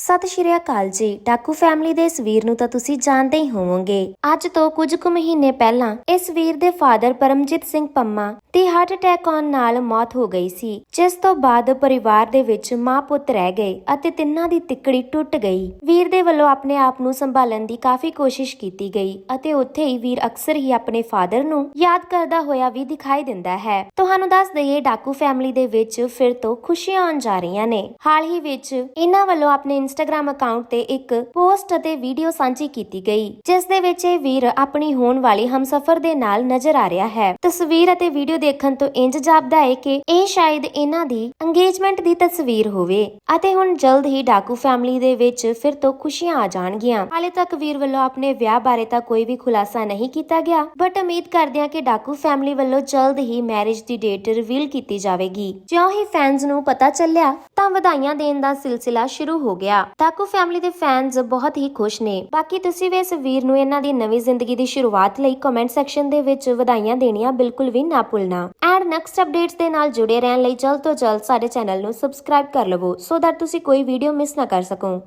ਸਤਿ ਸ਼੍ਰੀ ਅਕਾਲ ਜੀ। ਡਾਕੂ ਫੈਮਿਲੀ ਦੇ ਇਸ ਵੀਰ ਨੂੰ ਤਾਂ ਤੁਸੀਂ ਜਾਣਦੇ ਹੀ ਹੋਵੋਗੇ। ਅੱਜ ਤੋਂ ਕੁਝ ਕੁ ਮਹੀਨੇ ਪਹਿਲਾਂ ਇਸ ਵੀਰ ਦੇ ਫਾਦਰ ਪਰਮਜੀਤ ਸਿੰਘ ਪੰਮਾ ਦੀ ਹਾਰਟ ਅਟੈਕ ਆਉਣ ਨਾਲ ਮੌਤ ਹੋ ਗਈ ਸੀ, ਜਿਸ ਤੋਂ ਬਾਅਦ ਪਰਿਵਾਰ ਦੇ ਵਿੱਚ ਮਾਂ ਪੁੱਤ ਰਹਿ ਗਏ ਅਤੇ ਤਿੰਨਾਂ ਦੀ ਤਿੱਕੜੀ ਟੁੱਟ ਗਈ। ਵੀਰ ਦੇ ਵੱਲੋਂ ਆਪਣੇ ਆਪ ਨੂੰ ਸੰਭਾਲਣ ਦੀ ਕਾਫੀ ਕੋਸ਼ਿਸ਼ ਕੀਤੀ ਗਈ ਅਤੇ ਉੱਥੇ ਹੀ ਵੀਰ ਅਕਸਰ ਹੀ ਆਪਣੇ ਫਾਦਰ ਨੂੰ ਯਾਦ ਕਰਦਾ ਹੋਇਆ ਵੀ ਦਿਖਾਈ ਦਿੰਦਾ ਹੈ। ਤੁਹਾਨੂੰ ਦੱਸ ਦਈਏ, ਡਾਕੂ ਫੈਮਿਲੀ ਦੇ ਵਿੱਚ ਫਿਰ ਤੋਂ ਖੁਸ਼ੀਆਂ ਆਉਣ ਜਾ ਰਹੀਆਂ ਨੇ। ਹਾਲ ਹੀ ਵਿੱਚ ਇਹਨਾਂ ਵੱਲੋਂ ਆਪਣੇ ਇੰਸਟਾਗ੍ਰam ਅਕਾਊਂਟ ਤੇ ਇੱਕ ਪੋਸਟ ਅਤੇ ਵੀਡੀਓ ਸਾਂਝੀ ਕੀਤੀ ਗਈ, ਜਿਸ ਦੇ ਵਿੱਚ ਇਹ ਵੀਰ ਆਪਣੀ ਹੋਣ ਵਾਲੀ ਹਮਸਫਰ ਦੇ ਨਾਲ ਨਜ਼ਰ ਆ ਰਿਹਾ ਹੈ। ਤਸਵੀਰ ਅਤੇ ਵੀਡੀਓ ਦੇਖਣ ਤੋਂ ਇੰਜ ਜਾਪਦਾ ਹੈ ਕਿ ਇਹ ਸ਼ਾਇਦ ਇਹਨਾਂ ਦੀ ਅੰਗੇਜਮੈਂਟ ਦੀ ਤਸਵੀਰ ਹੋਵੇ ਅਤੇ ਹੁਣ ਜਲਦ ਹੀ ਡਾਕੂ ਫੈਮਿਲੀ ਦੇ ਵਿੱਚ ਫਿਰ ਤੋਂ ਖੁਸ਼ੀਆਂ ਆ ਜਾਣਗੀਆਂ। ਹਾਲੇ ਤੱਕ ਵੀਰ ਵੱਲੋਂ ਆਪਣੇ ਵਿਆਹ ਬਾਰੇ ਤਾਂ ਕੋਈ ਵੀ ਖੁਲਾਸਾ ਨਹੀਂ ਕੀਤਾ ਗਿਆ ਬਟ ਉਮੀਦ ਕਰਦੇ ਹਾਂ ਕਿ ਡਾਕੂ ਫੈਮਿਲੀ ਵੱਲੋਂ ਜਲਦ ਹੀ ਮੈਰਿਜ ਦੀ ਡੇਟ ਰਿਵੀਲ ਕੀਤੀ ਜਾਵੇਗੀ। ਜਿਉਂ ਹੀ ਫੈਨਸ ਨੂੰ ਪਤਾ ਚੱਲਿਆ, ਤਾਂ ਵਧਾਈਆਂ ਦੇਣ ਦਾ ਸਿਲਸਿਲਾ ਸ਼ੁਰੂ ਹੋ ਗਿਆ। ਡਾਕੂ ਫੈਮਿਲੀ ਦੇ ਫੈਨਸ ਬਹੁਤ ਹੀ ਖੁਸ਼ ਨੇ। ਬਾਕੀ ਤੁਸੀਂ ਵੀ ਇਸ ਵੀਰ ਨੂੰ ਇਹਨਾਂ ਦੀ ਨਵੀਂ ਜ਼ਿੰਦਗੀ ਦੀ ਸ਼ੁਰੂਆਤ ਲਈ ਕਮੈਂਟ ਸੈਕਸ਼ਨ ਦੇ ਵਿੱਚ ਵਧਾਈਆਂ ਦੇਣੀਆਂ ਬਿਲਕੁਲ ਵੀ ਨਾ ਭੁੱਲਣਾ। ਐਂਡ ਨੈਕਸਟ ਅਪਡੇਟਸ ਦੇ ਨਾਲ ਜੁੜੇ ਰਹਿਣ ਲਈ ਜਲਦ ਤੋਂ ਜਲਦ ਸਾਡੇ ਚੈਨਲ ਨੂੰ ਸਬਸਕ੍ਰਾਈਬ ਕਰ ਲਵੋ ਸੋ ਦੈਟ ਤੁਸੀਂ ਕੋਈ ਵੀਡੀਓ ਮਿਸ ਨਾ ਕਰ ਸਕੋ।